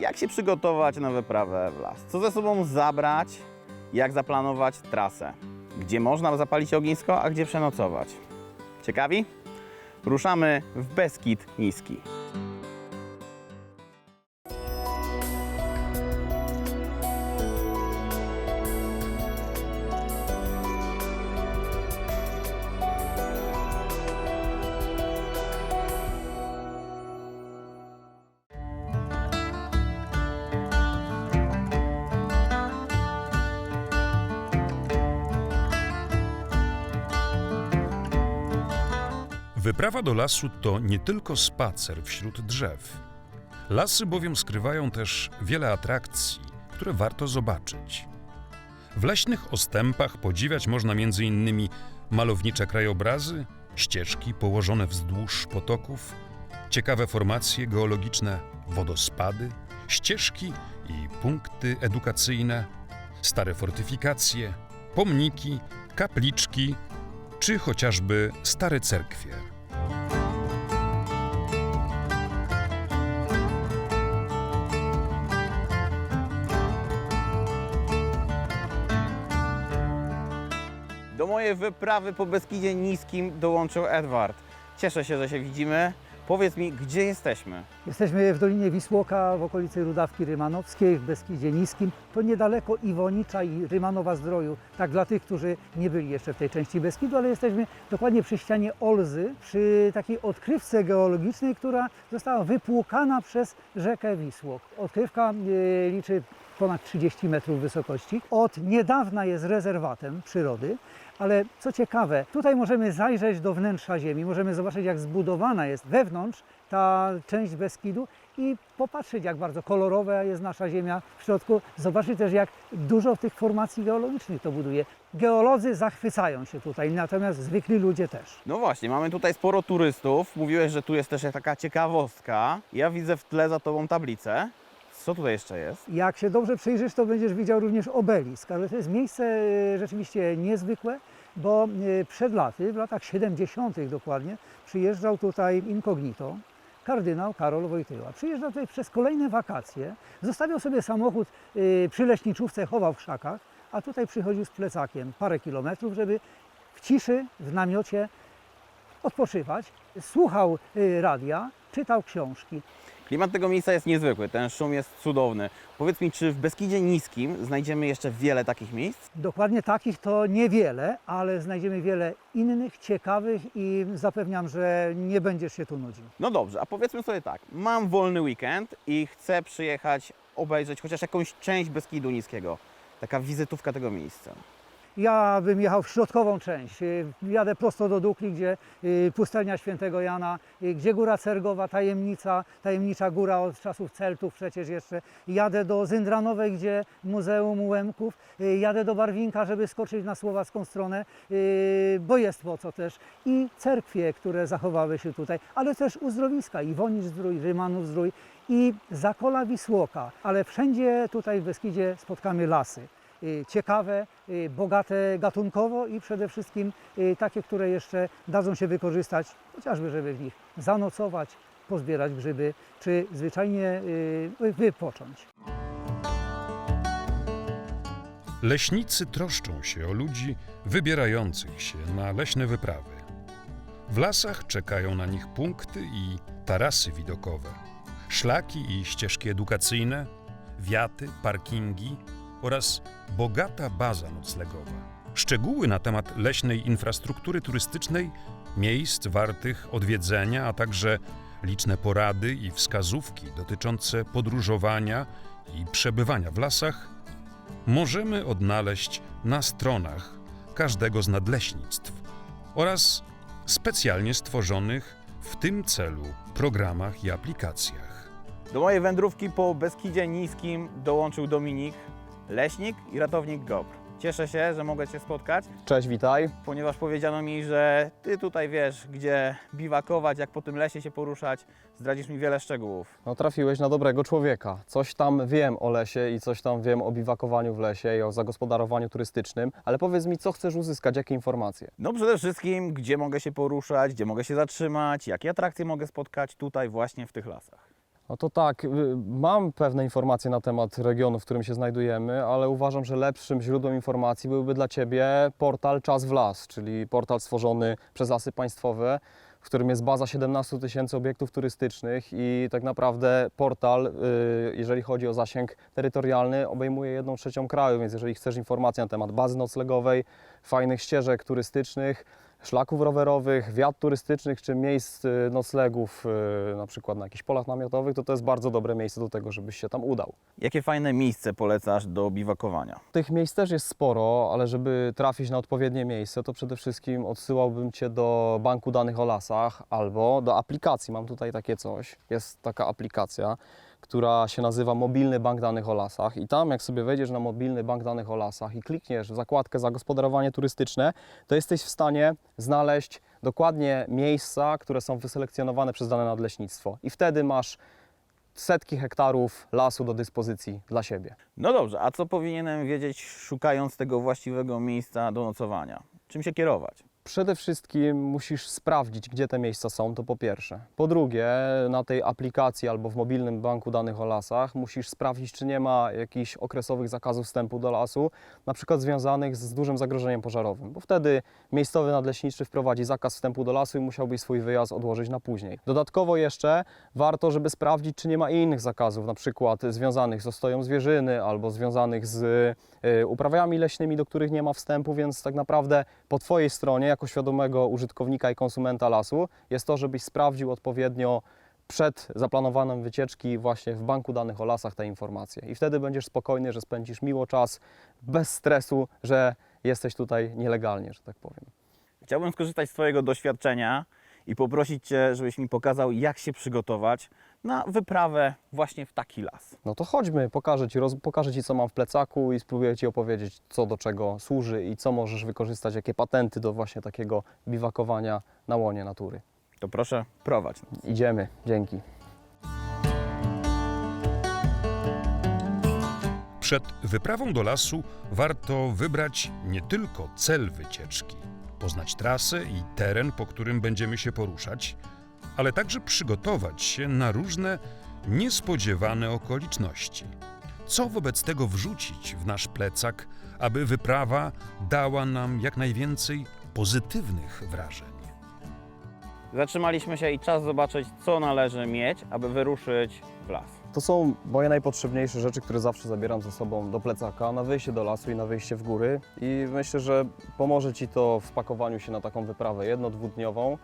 jak się przygotować na wyprawę w las, co ze sobą zabrać, jak zaplanować trasę, gdzie można zapalić ognisko, a gdzie przenocować. Ciekawi? Ruszamy w Beskid Niski. Wyprawa do lasu to nie tylko spacer wśród drzew. Lasy bowiem skrywają też wiele atrakcji, które warto zobaczyć. W leśnych ostępach podziwiać można m.in. malownicze krajobrazy, ścieżki położone wzdłuż potoków, ciekawe formacje geologiczne, wodospady, ścieżki i punkty edukacyjne, stare fortyfikacje, pomniki, kapliczki czy chociażby stare cerkwie. Do mojej wyprawy po Beskidzie Niskim dołączył Edward. Cieszę się, że się widzimy. Powiedz mi, gdzie jesteśmy? Jesteśmy w Dolinie Wisłoka, w okolicy Rudawki Rymanowskiej, w Beskidzie Niskim. To niedaleko Iwonicza i Rymanowa Zdroju. Tak dla tych, którzy nie byli jeszcze w tej części Beskidu, ale jesteśmy dokładnie przy ścianie Olzy, przy takiej odkrywce geologicznej, która została wypłukana przez rzekę Wisłok. Odkrywka e, liczy ponad 30 metrów wysokości. Od niedawna jest rezerwatem przyrody, ale co ciekawe, tutaj możemy zajrzeć do wnętrza ziemi, możemy zobaczyć jak zbudowana jest wewnątrz ta część Beskidu i popatrzeć jak bardzo kolorowa jest nasza ziemia w środku, zobaczyć też jak dużo tych formacji geologicznych to buduje. Geolodzy zachwycają się tutaj, natomiast zwykli ludzie też. No właśnie, mamy tutaj sporo turystów. Mówiłeś, że tu jest też taka ciekawostka. Ja widzę w tle za tobą tablicę. Co tutaj jeszcze jest? Jak się dobrze przyjrzysz, to będziesz widział również obelisk, ale to jest miejsce e, rzeczywiście niezwykłe, bo e, przed laty, w latach 70. dokładnie, przyjeżdżał tutaj incognito kardynał Karol Wojtyła. Przyjeżdżał tutaj przez kolejne wakacje, zostawiał sobie samochód e, przy leśniczówce, chował w krzakach, a tutaj przychodził z plecakiem parę kilometrów, żeby w ciszy, w namiocie odpoczywać. Słuchał e, radia, czytał książki. Klimat tego miejsca jest niezwykły, ten szum jest cudowny. Powiedz mi, czy w Beskidzie Niskim znajdziemy jeszcze wiele takich miejsc? Dokładnie takich to niewiele, ale znajdziemy wiele innych, ciekawych i zapewniam, że nie będziesz się tu nudził. No dobrze, a powiedzmy sobie tak, mam wolny weekend i chcę przyjechać obejrzeć chociaż jakąś część Beskidu Niskiego. Taka wizytówka tego miejsca. Ja bym jechał w środkową część. Y, Jadę prosto do Dukli, gdzie y, pustelnia świętego Jana, y, gdzie góra Cergowa, tajemnica, tajemnicza góra od czasów Celtów przecież jeszcze. Jadę do Zyndranowej, gdzie Muzeum Ułemków. Y, Jadę do Barwinka, żeby skoczyć na słowacką stronę, bo jest po co też. I cerkwie, które zachowały się tutaj, ale też uzdrowiska, Iwonicz Zdrój, Rymanów Zdrój i Zakola Wisłoka. Ale wszędzie tutaj w Beskidzie spotkamy lasy ciekawe, y, bogate gatunkowo i przede wszystkim y, takie, które jeszcze dadzą się wykorzystać, chociażby żeby w nich zanocować, pozbierać grzyby, czy zwyczajnie y, wypocząć. Leśnicy troszczą się o ludzi wybierających się na leśne wyprawy. W lasach czekają na nich punkty i tarasy widokowe, szlaki i ścieżki edukacyjne, wiaty, parkingi oraz bogata baza noclegowa. Szczegóły na temat leśnej infrastruktury turystycznej, miejsc wartych odwiedzenia, a także liczne porady i wskazówki dotyczące podróżowania i przebywania w lasach możemy odnaleźć na stronach każdego z nadleśnictw oraz specjalnie stworzonych w tym celu programach i aplikacjach. Do mojej wędrówki po Beskidzie Niskim dołączył Dominik, leśnik i ratownik GOPR. Cieszę się, że mogę Cię spotkać, Cześć, witaj. ponieważ powiedziano mi, że Ty tutaj wiesz, gdzie biwakować, jak po tym lesie się poruszać. Zdradzisz mi wiele szczegółów. No, trafiłeś na dobrego człowieka. Coś tam wiem o lesie i coś tam wiem o biwakowaniu w lesie i o zagospodarowaniu turystycznym, ale powiedz mi, co chcesz uzyskać, jakie informacje? No przede wszystkim, gdzie mogę się poruszać, gdzie mogę się zatrzymać, jakie atrakcje mogę spotkać tutaj właśnie w tych lasach. No to tak, y, mam pewne informacje na temat regionu, w którym się znajdujemy, ale uważam, że lepszym źródłem informacji byłby dla Ciebie portal Czas w Las, czyli portal stworzony przez Lasy Państwowe, w którym jest baza 17 tysięcy obiektów turystycznych i tak naprawdę portal, y, jeżeli chodzi o zasięg terytorialny, obejmuje jedną trzecią kraju, więc jeżeli chcesz informacji na temat bazy noclegowej, fajnych ścieżek turystycznych, szlaków rowerowych, wiat turystycznych czy miejsc y, noclegów, y, na przykład na jakichś polach namiotowych, to to jest bardzo dobre miejsce do tego, żebyś się tam udał. Jakie fajne miejsce polecasz do biwakowania? Tych miejsc też jest sporo, ale żeby trafić na odpowiednie miejsce, to przede wszystkim odsyłałbym Cię do banku danych o lasach albo do aplikacji. Mam tutaj takie coś. Jest taka aplikacja, która się nazywa Mobilny Bank Danych o Lasach i tam jak sobie wejdziesz na Mobilny Bank Danych o Lasach i klikniesz w zakładkę zagospodarowanie turystyczne, to jesteś w stanie znaleźć dokładnie miejsca, które są wyselekcjonowane przez dane nadleśnictwo i wtedy masz setki hektarów lasu do dyspozycji dla siebie. No dobrze, a co powinienem wiedzieć, szukając tego właściwego miejsca do nocowania? Czym się kierować? Przede wszystkim musisz sprawdzić, gdzie te miejsca są, to po pierwsze. Po drugie, na tej aplikacji albo w mobilnym banku danych o lasach musisz sprawdzić, czy nie ma jakichś okresowych zakazów wstępu do lasu, na przykład związanych z dużym zagrożeniem pożarowym, bo wtedy miejscowy nadleśniczy wprowadzi zakaz wstępu do lasu i musiałbyś swój wyjazd odłożyć na później. Dodatkowo jeszcze warto, żeby sprawdzić, czy nie ma innych zakazów, na przykład związanych z ostoją zwierzyny albo związanych z y, uprawami leśnymi, do których nie ma wstępu, więc tak naprawdę po Twojej stronie, jako świadomego użytkownika i konsumenta lasu, jest to, żebyś sprawdził odpowiednio przed zaplanowaną wycieczki właśnie w banku danych o lasach te informacje. I wtedy będziesz spokojny, że spędzisz miło czas, bez stresu, że jesteś tutaj nielegalnie, że tak powiem. Chciałbym skorzystać z Twojego doświadczenia i poprosić Cię, żebyś mi pokazał, jak się przygotować na wyprawę właśnie w taki las. No to chodźmy, pokażę ci, roz, pokażę ci, co mam w plecaku i spróbuję Ci opowiedzieć, co do czego służy i co możesz wykorzystać, jakie patenty do właśnie takiego biwakowania na łonie natury. To proszę, prowadź. Idziemy, dzięki. Przed wyprawą do lasu warto wybrać nie tylko cel wycieczki, poznać trasę i teren, po którym będziemy się poruszać, ale także przygotować się na różne niespodziewane okoliczności. Co wobec tego wrzucić w nasz plecak, aby wyprawa dała nam jak najwięcej pozytywnych wrażeń? Zatrzymaliśmy się i czas zobaczyć, co należy mieć, aby wyruszyć w las. To są moje najpotrzebniejsze rzeczy, które zawsze zabieram ze sobą do plecaka na wyjście do lasu i na wyjście w góry. I myślę, że pomoże Ci to w pakowaniu się na taką wyprawę jedno-, dwudniową.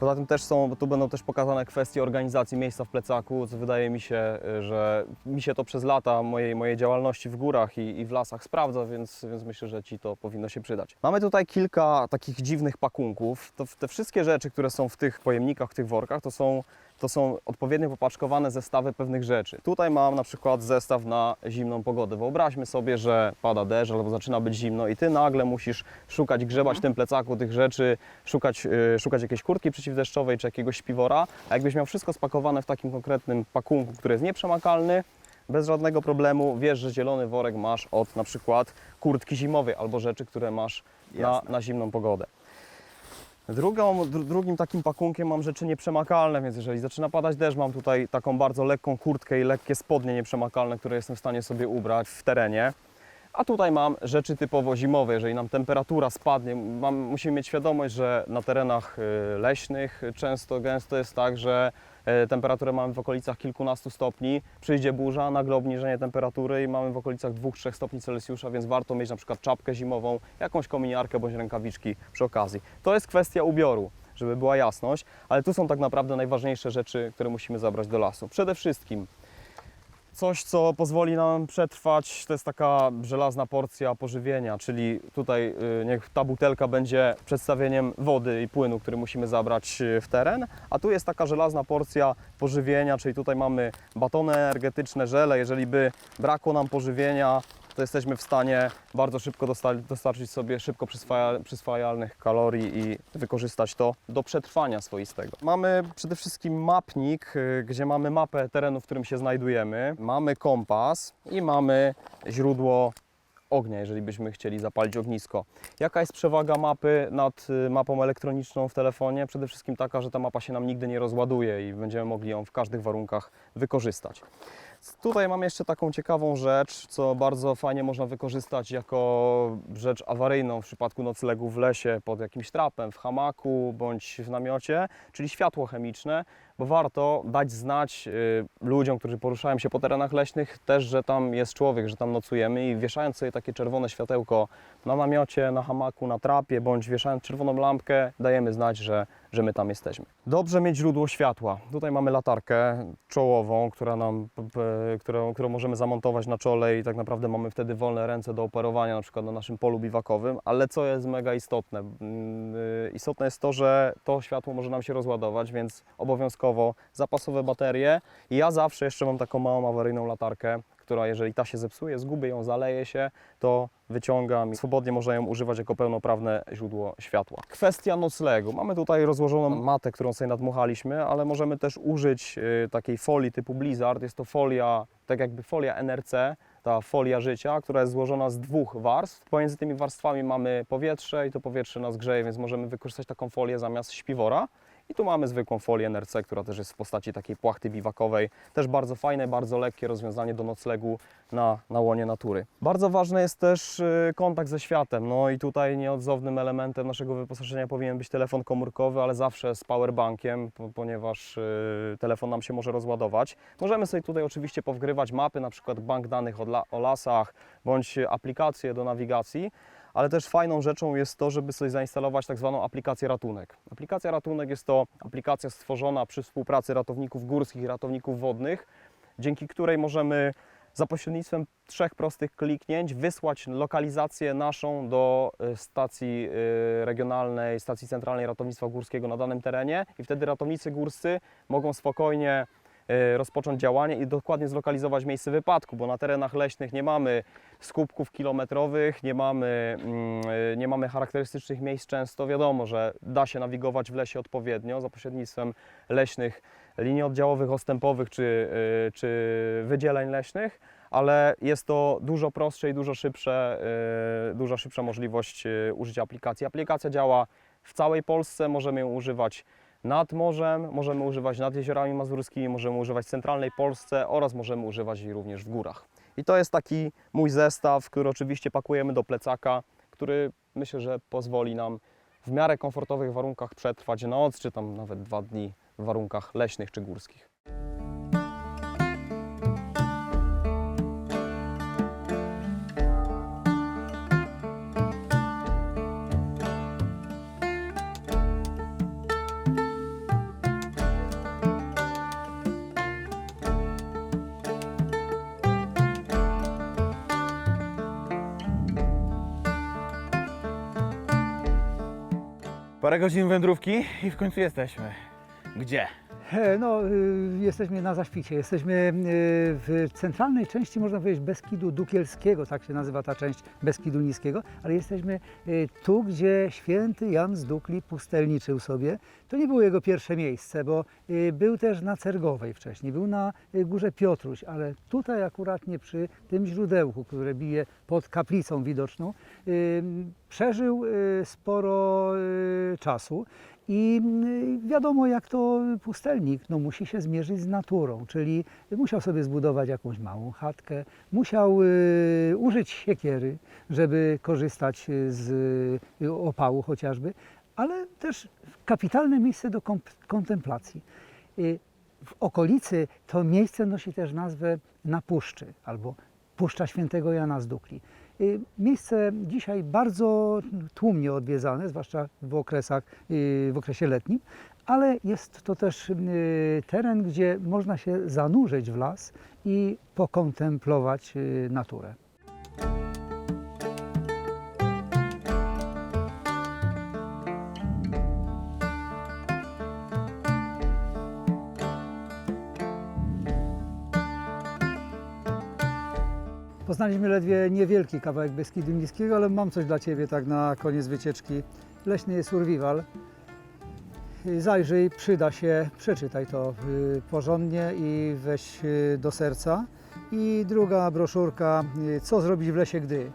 Poza tym też są, tu będą też pokazane kwestie organizacji miejsca w plecaku, co wydaje mi się, y, że mi się to przez lata mojej, mojej działalności w górach i, i w lasach sprawdza, więc, więc myślę, że Ci to powinno się przydać. Mamy tutaj kilka takich dziwnych pakunków. To, te wszystkie rzeczy, które są w tych pojemnikach, w tych workach, to są to są odpowiednio popaczkowane zestawy pewnych rzeczy. Tutaj mam na przykład zestaw na zimną pogodę. Wyobraźmy sobie, że pada deszcz albo zaczyna być zimno i ty nagle musisz szukać, grzebać w tym plecaku tych rzeczy, szukać, yy, szukać jakiejś kurtki przeciwdeszczowej czy jakiegoś śpiwora, a jakbyś miał wszystko spakowane w takim konkretnym pakunku, który jest nieprzemakalny, bez żadnego problemu wiesz, że zielony worek masz od na przykład kurtki zimowej albo rzeczy, które masz na, na zimną pogodę. Drugą, dru, drugim takim pakunkiem mam rzeczy nieprzemakalne, więc jeżeli zaczyna padać deszcz, mam tutaj taką bardzo lekką kurtkę i lekkie spodnie nieprzemakalne, które jestem w stanie sobie ubrać w terenie. A tutaj mam rzeczy typowo zimowe, jeżeli nam temperatura spadnie, mam, musimy mieć świadomość, że na terenach y, leśnych często, gęsto jest tak, że e, temperaturę mamy w okolicach kilkunastu stopni, przyjdzie burza, nagle obniżenie temperatury i mamy w okolicach 2-3 stopni Celsjusza, więc warto mieć na przykład czapkę zimową, jakąś kominiarkę bądź rękawiczki przy okazji. To jest kwestia ubioru, żeby była jasność, ale tu są tak naprawdę najważniejsze rzeczy, które musimy zabrać do lasu. Przede wszystkim coś, co pozwoli nam przetrwać, to jest taka żelazna porcja pożywienia, czyli tutaj y, niech ta butelka będzie przedstawieniem wody i płynu, który musimy zabrać y, w teren, a tu jest taka żelazna porcja pożywienia, czyli tutaj mamy batony energetyczne, żele, jeżeli by brakło nam pożywienia, to jesteśmy w stanie bardzo szybko dosta- dostarczyć sobie szybko przyswaja- przyswajalnych kalorii i wykorzystać to do przetrwania swoistego. Mamy przede wszystkim mapnik, y, gdzie mamy mapę terenu, w którym się znajdujemy. Mamy kompas i mamy źródło ognia, jeżeli byśmy chcieli zapalić ognisko. Jaka jest przewaga mapy nad y, mapą elektroniczną w telefonie? Przede wszystkim taka, że ta mapa się nam nigdy nie rozładuje i będziemy mogli ją w każdych warunkach wykorzystać. Tutaj mam jeszcze taką ciekawą rzecz, co bardzo fajnie można wykorzystać jako rzecz awaryjną w przypadku noclegu w lesie pod jakimś trapem, w hamaku bądź w namiocie, czyli światło chemiczne, bo warto dać znać y, ludziom, którzy poruszają się po terenach leśnych też, że tam jest człowiek, że tam nocujemy i wieszając sobie takie czerwone światełko na namiocie, na hamaku, na trapie bądź wieszając czerwoną lampkę, dajemy znać, że, że my tam jesteśmy. Dobrze mieć źródło światła. Tutaj mamy latarkę czołową, która nam, którą, którą możemy zamontować na czole i tak naprawdę mamy wtedy wolne ręce do operowania na przykład na naszym polu biwakowym, ale co jest mega istotne? Mm, y, Istotne jest to, że to światło może nam się rozładować, więc obowiązkowo zapasowe baterie. I ja zawsze jeszcze mam taką małą awaryjną latarkę, która jeżeli ta się zepsuje, zgubię ją, zaleje się, to wyciągam i swobodnie można ją używać jako pełnoprawne źródło światła. Kwestia noclegu. Mamy tutaj rozłożoną matę, którą sobie nadmuchaliśmy, ale możemy też użyć y, takiej folii typu Blizzard. Jest to folia, tak jakby folia NRC, ta folia życia, która jest złożona z dwóch warstw. Pomiędzy tymi warstwami mamy powietrze i to powietrze nas grzeje, więc możemy wykorzystać taką folię zamiast śpiwora. I tu mamy zwykłą folię NRC, która też jest w postaci takiej płachty biwakowej. Też bardzo fajne, bardzo lekkie rozwiązanie do noclegu na, na łonie natury. Bardzo ważny jest też y, kontakt ze światem. No i tutaj nieodzownym elementem naszego wyposażenia powinien być telefon komórkowy, ale zawsze z powerbankiem, po- ponieważ y, telefon nam się może rozładować. Możemy sobie tutaj oczywiście powgrywać mapy, na przykład bank danych o, o lasach, bądź aplikacje do nawigacji. Ale też fajną rzeczą jest to, żeby sobie zainstalować tak zwaną aplikację ratunek. Aplikacja ratunek jest to aplikacja stworzona przy współpracy ratowników górskich i ratowników wodnych, dzięki której możemy za pośrednictwem trzech prostych kliknięć wysłać lokalizację naszą do y, stacji y, regionalnej, stacji centralnej ratownictwa górskiego na danym terenie i wtedy ratownicy górscy mogą spokojnie rozpocząć działanie i dokładnie zlokalizować miejsce wypadku, bo na terenach leśnych nie mamy skupków kilometrowych, nie mamy, mm, y, nie mamy charakterystycznych miejsc często. Wiadomo, że da się nawigować w lesie odpowiednio za pośrednictwem leśnych linii oddziałowych, ostępowych czy, y, czy wydzieleń leśnych, ale jest to dużo prostsze i dużo szybsze, dużo szybsza możliwość użycia aplikacji. Aplikacja działa w całej Polsce, możemy ją używać nad morzem, możemy używać nad jeziorami mazurskimi, możemy używać w centralnej Polsce oraz możemy używać również w górach. I to jest taki mój zestaw, który oczywiście pakujemy do plecaka, który myślę, że pozwoli nam w miarę komfortowych warunkach przetrwać noc, czy tam nawet dwa dni w warunkach leśnych czy górskich. Parę godzin wędrówki i w końcu jesteśmy. Gdzie? E, No, y, jesteśmy na Zaśpicie. Jesteśmy y, w centralnej części, można powiedzieć, Beskidu Dukielskiego, tak się nazywa ta część Beskidu Niskiego, ale jesteśmy y, tu, gdzie święty Jan z Dukli pustelniczył sobie. To nie było jego pierwsze miejsce, bo y, był też na Cergowej wcześniej, był na y, Górze Piotruś, ale tutaj akurat nie przy tym źródełku, które bije pod kaplicą widoczną, y, przeżył sporo czasu. I wiadomo, jak to pustelnik, no musi się zmierzyć z naturą, czyli musiał sobie zbudować jakąś małą chatkę, musiał użyć siekiery, żeby korzystać z opału chociażby, ale też kapitalne miejsce do kontemplacji. Y, w okolicy to miejsce nosi też nazwę Na Puszczy albo Puszcza Świętego Jana z Dukli. Y, Miejsce dzisiaj bardzo tłumnie odwiedzane, zwłaszcza w, okresach, y, w okresie letnim, ale jest to też teren, gdzie można się zanurzyć w las i pokontemplować naturę. Poznaliśmy ledwie niewielki kawałek Beskidu ale mam coś dla Ciebie tak na koniec wycieczki. Leśny survival. Y, Zajrzyj, przyda się, przeczytaj to y, porządnie i weź y, do serca. I druga broszurka, y, co zrobić w lesie, gdy.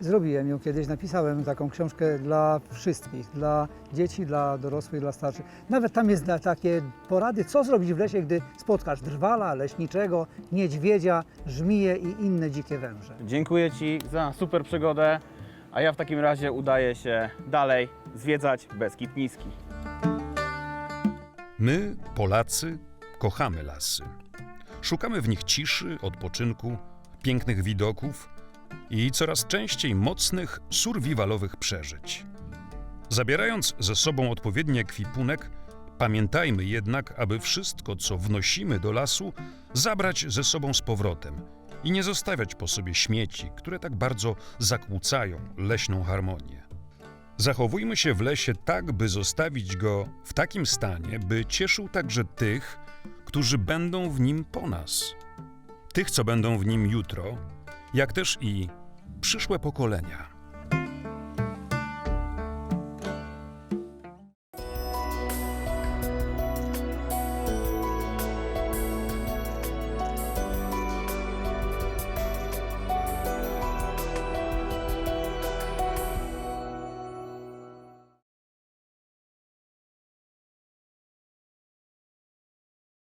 Zrobiłem ją kiedyś, napisałem taką książkę dla wszystkich, dla dzieci, dla dorosłych, dla starszych. Nawet tam jest takie porady, co zrobić w lesie, gdy spotkasz drwala, leśniczego, niedźwiedzia, żmije i inne dzikie węże. Dziękuję Ci za super przygodę, a ja w takim razie udaję się dalej zwiedzać Beskid Niski. My, Polacy, kochamy lasy. Szukamy w nich ciszy, odpoczynku, pięknych widoków i coraz częściej mocnych, survivalowych przeżyć. Zabierając ze sobą odpowiedni ekwipunek, pamiętajmy jednak, aby wszystko, co wnosimy do lasu, zabrać ze sobą z powrotem i nie zostawiać po sobie śmieci, które tak bardzo zakłócają leśną harmonię. Zachowujmy się w lesie tak, by zostawić go w takim stanie, by cieszył także tych, którzy będą w nim po nas. Tych, co będą w nim jutro, jak też i przyszłe pokolenia.